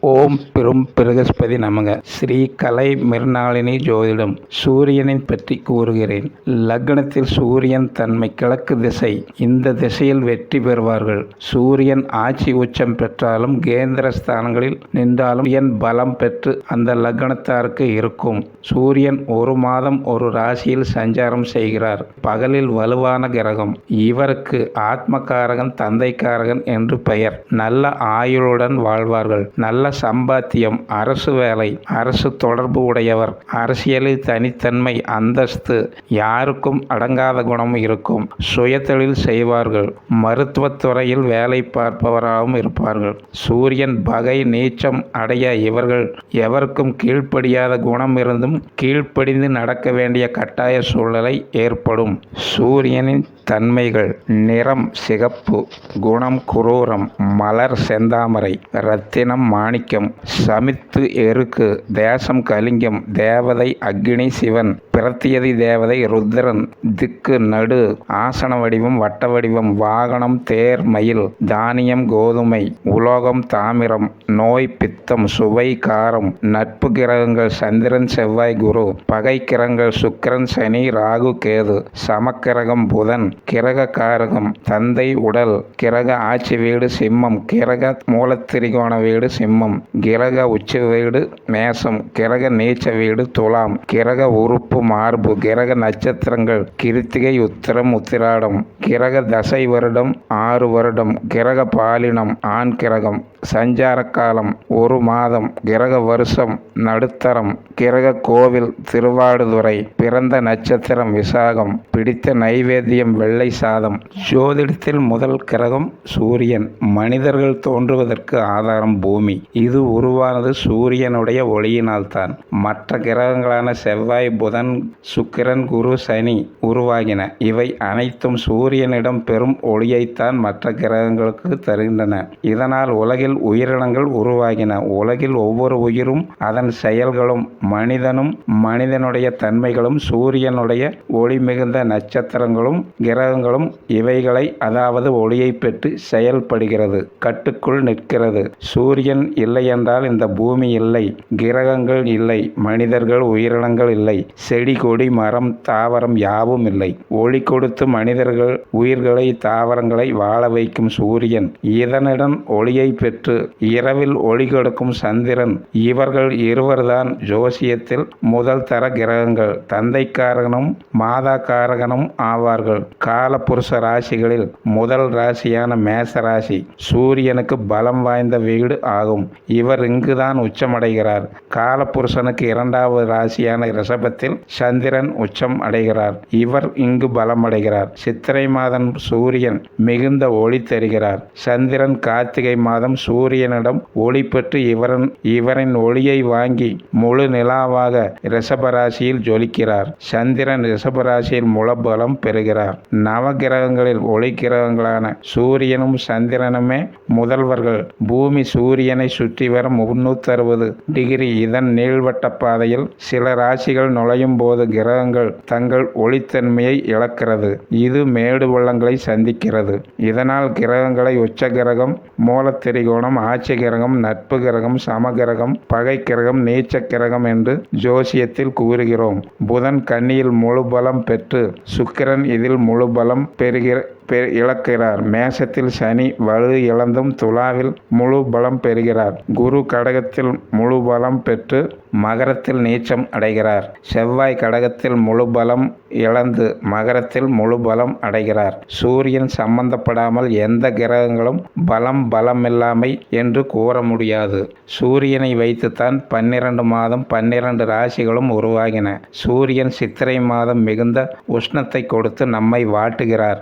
ஓம் பெரும் பிரகஸ்பதி நமங்க ஸ்ரீ கலை மிருணாளினி ஜோதிடம். சூரியனை பற்றி கூறுகிறேன். லக்னத்தில் சூரியன் தன்மை கிழக்கு திசை. இந்த திசையில் வெற்றி பெறுவார்கள். சூரியன் ஆட்சி உச்சம் பெற்றாலும் கேந்திர ஸ்தானங்களில் நின்றாலும் என் பலம் பெற்று அந்த லக்னத்தாருக்கு இருக்கும். சூரியன் ஒரு மாதம் ஒரு ராசியில் சஞ்சாரம் செய்கிறார். பகலில் வலுவான கிரகம். இவருக்கு ஆத்மகாரகன் தந்தைக்காரகன் என்று பெயர். நல்ல ஆயுளுடன் வாழ்வார்கள். நல்ல சம்பாத்தியம் அரசு வேலை அரசு தொடர்பு உடையவர் அரசியலில் தனித்தன்மை அந்தஸ்து யாருக்கும் அடங்காத குணம் இருக்கும். சுயதொழில் செய்வார்கள். மருத்துவத்துறையில் வேலை பார்ப்பவராகவும் இருப்பார்கள். சூரியன் பகை நீச்சம் அடைய இவர்கள் எவருக்கும் கீழ்ப்படியாத குணம் இருந்தும் கீழ்ப்படிந்து நடக்க வேண்டிய கட்டாய சூழ்நிலை ஏற்படும். சூரியனின் தன்மைகள் நிறம் சிகப்பு குணம் குரூரம் மலர் செந்தாமரை ரத்தினம் மாணிக்கம் சமித்து எருக்கு தேசம் கலிங்கம் தேவதை அக்னி சிவன். பிரத்தியதி தேவதை ருத்ரன் திக்கு நடு ஆசன வடிவம் வட்ட வடிவம் வாகனம் தேர் மயில் தானியம் கோதுமை உலோகம் தாமிரம் நோய் பித்தம் சுவை காரம் நட்பு கிரகங்கள் சந்திரன் செவ்வாய் குரு பகை கிரகங்கள் சுக்கிரன் சனி ராகு கேது சமக்கிரகம் புதன் கிரக காரகம் தந்தை உடல் கிரக ஆட்சி வீடு சிம்மம் கிரக மூலத்திரிகோண வீடு சிம்மம் கிரக உச்ச வீடு மேசம் கிரக நீச்ச வீடு துலாம் கிரக உறுப்பு மார்பு கிரக நட்சத்திரங்கள் கிருத்திகை உத்திரம் உத்திராடம் கிரக தசை வருடம் ஆறு வருடம் கிரக பாலினம் ஆண் கிரகம் சஞ்சார காலம் ஒரு மாதம் கிரக வருஷம் நடுத்தரம் கிரக கோவில் திருவாடுதுறை பிறந்த நட்சத்திரம் விசாகம் பிடித்த நைவேத்தியம் வெள்ளை சாதம். ஜோதிடத்தில் முதல் கிரகம் சூரியன். மனிதர்கள் தோன்றுவதற்கு ஆதாரம் பூமி. இது உருவானது சூரியனுடைய ஒளியினால்தான். மற்ற கிரகங்களான செவ்வாய் புதன் சுக்கிரன் குரு சனி உருவாகின. இவை அனைத்தும் சூரியனிடம் பெரும் ஒளியைத்தான் மற்ற கிரகங்களுக்கு தருகின்றன. இதனால் உலகில் உயிரினங்கள் உருவாகின. உலகில் ஒவ்வொரு உயிரும் அதன் செயல்களும் மனிதனும் மனிதனுடைய தன்மைகளும் சூரியனுடைய ஒளி மிகுந்த நட்சத்திரங்களும் கிரகங்களும் இவைகளை அதாவது ஒளியை பெற்று செயல்படுகிறது கட்டுக்குள் நிற்கிறது. சூரியன் இல்லை என்றால் இந்த பூமி இல்லை கிரகங்கள் இல்லை மனிதர்கள் உயிரினங்கள் இல்லை செடி கொடி மரம் தாவரம் யாவும் இல்லை. ஒளி கொடுத்து மனிதர்கள் உயிர்களை தாவரங்களை வாழ வைக்கும் சூரியன் இதனிடம் ஒளியை பெற்று இரவில் ஒளி கொடுக்கும் சந்திரன் இவர்கள் இருவர்தான் ஜோசியத்தில் முதல் தர கிரகங்கள் தந்தைக்காரகனும் மாதா காரகனும் ஆவார்கள். காலபுருஷ ராசிகளில் முதல் ராசியான மேச ராசி சூரியனுக்கு பலம் வாய்ந்த வீடு ஆகும். இவர் இங்குதான் உச்சமடைகிறார். காலபுருஷனுக்கு இரண்டாவது ராசியான ரிஷபத்தில் சந்திரன் உச்சம் அடைகிறார். இவர் இங்கு பலம் அடைகிறார் சித்திரை மாதம் சூரியன் மிகுந்த ஒளி தருகிறார். சந்திரன் கார்த்திகை மாதம் சூரியனிடம் ஒளி பெற்று இவரன் இவரின் ஒளியை வாங்கி முழு நிலாவாக ரிஷபராசியில் ஜொலிக்கிறார். சந்திரன் ரிஷபராசியில் முழபலம் பெறுகிறார். நவகிரகங்களில் ஒளி கிரகங்களான சூரியனும் சந்திரனுமே முதல்வர்கள். பூமி சூரியனை சுற்றி வர முன்னூத்தி அறுபது டிகிரி இதன் நீள்வட்ட பாதையில் சில ராசிகள் நுழையும் போது கிரகங்கள் தங்கள் ஒளித்தன்மையை இழக்கிறது. இது மேடு வள்ளங்களை சந்திக்கிறது. இதனால் கிரகங்களை உச்ச கிரகம் மூலத்திரிகோணம் ஆட்சி கிரகம் நட்பு கிரகம் சம கிரகம் பகை கிரகம் நீச்ச கிரகம் என்று ஜோசியத்தில் கூறுகிறோம். புதன் கன்னியில் முழு பலம் பெற்று சுக்கிரன் இதில் முழு பலம் பெறுகிற இழக்கிறார். மேசத்தில் சனி வலு இழந்தும் துலாவில் முழு பலம் பெறுகிறார். குரு கடகத்தில் முழு பலம் பெற்று மகரத்தில் நீச்சம் அடைகிறார். செவ்வாய் கடகத்தில் முழு பலம் இழந்து மகரத்தில் முழு பலம் அடைகிறார். சூரியன் சம்பந்தப்படாமல் எந்த கிரகங்களும் பலம் பலமில்லாமை என்று கூற முடியாது. சூரியனை வைத்துத்தான் பன்னிரண்டு மாதம் பன்னிரண்டு ராசிகளும் உருவாகின. சூரியன் சித்திரை மாதம் மிகுந்த உஷ்ணத்தை கொடுத்து நம்மை வாட்டுகிறார்.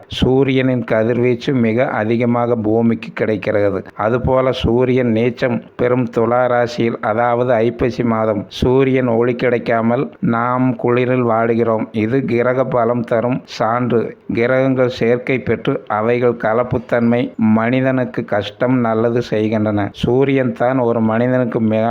சூரியனின் கதிர்வீச்சு மிக அதிகமாக பூமிக்கு கிடைக்கிறது. அதுபோல சூரியன் நீச்சம் பெரும் துலா ராசியில் அதாவது ஐப்பசி மாதம் சூரியன் ஒளி கிடைக்காமல் நாம் குளிரில் வாடுகிறோம். இது கிரக பலம் தரும் சான்று. கிரகங்கள் சேர்க்கை பெற்று அவைகள் கலப்புத்தன்மை மனிதனுக்கு கஷ்டம் நல்லது செய்கின்றன. சூரியன் தான் ஒரு மனிதனுக்கு மிக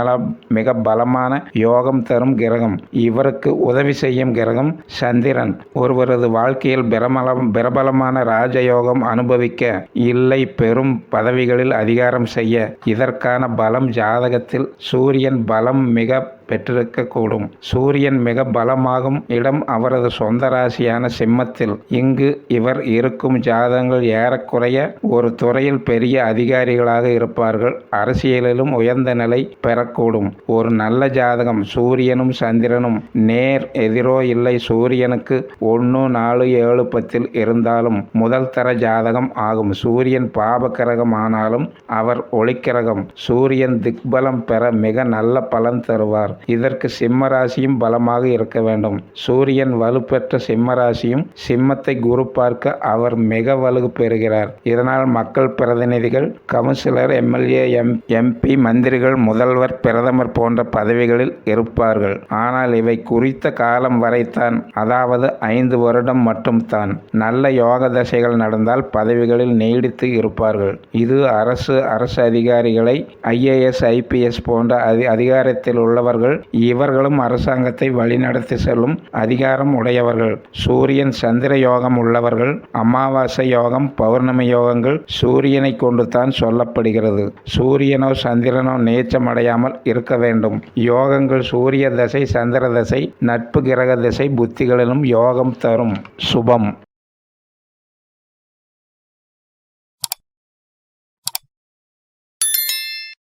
மிக பலமான யோகம் தரும் கிரகம். இவருக்கு உதவி செய்யும் கிரகம் சந்திரன். ஒருவரது வாழ்க்கையில் பிரபலம் பிரபலமான ராஜ ராஜயோகம் அனுபவிக்க இல்லை பெரும் பதவிகளில் அதிகாரம் செய்ய. இதற்கான பலம் ஜாதகத்தில் சூரியன் பலம் மிக பெற்றிருக்கக்கூடும். சூரியன் மிக பலமாகும். இடம் அவரது சொந்த ராசியான சிம்மத்தில். இங்கு இவர் இருக்கும் ஜாதகங்கள் ஏறக்குறைய ஒரு துறையில் பெரிய அதிகாரிகளாக இருப்பார்கள். அரசியலிலும் உயர்ந்த நிலை பெறக்கூடும். ஒரு நல்ல ஜாதகம். சூரியனும் சந்திரனும் நேர் எதிரோ இல்லை சூரியனுக்கு ஒன்று நாலு ஏழு பத்தில் இருந்தாலும் முதல் தர ஜாதகம் ஆகும். சூரியன் பாபக்கிரகம் ஆனாலும் அவர் ஒளிக்கிரகம். சூரியன் திக்பலம் பெற மிக நல்ல பலன் தருவார். இதற்கு சிம்ம ராசியும் பலமாக இருக்க வேண்டும். சூரியன் வலுப்பெற்ற சிம்ம ராசியும் சிம்மத்தை குரு பார்க்க அவர் மிக வலு பெறுகிறார். இதனால் மக்கள் பிரதிநிதிகள் கவுன்சிலர் எம்எல்ஏ எம் எம்பி மந்திரிகள் முதல்வர் பிரதமர் போன்ற பதவிகளில் இருப்பார்கள். ஆனால் இவை குறித்த காலம் வரைத்தான் அதாவது ஐந்து வருடம் மட்டும்தான் நல்ல யோக தசைகள் நடந்தால் பதவிகளில் நீடித்து இருப்பார்கள். இது அரசு அரசு அதிகாரிகளை ஐஏஎஸ் ஐபிஎஸ் போன்ற அதி அதிகாரத்தில் உள்ளவர்கள் இவர்களும் அரசாங்கத்தை வழிநடத்தி செல்லும் அதிகாரம் உடையவர்கள். சூரியன் சந்திர யோகம் உள்ளவர்கள் அமாவாசை யோகம் பௌர்ணமி யோகங்கள் சூரியனை கொண்டு தான் சொல்லப்படுகிறது. சூரியனோ சந்திரனோ நேச்சமடையாமல் இருக்க வேண்டும். யோகங்கள் சூரிய தசை சந்திர தசை நட்பு கிரக திசை புத்திகளிலும் யோகம் தரும். சுபம்.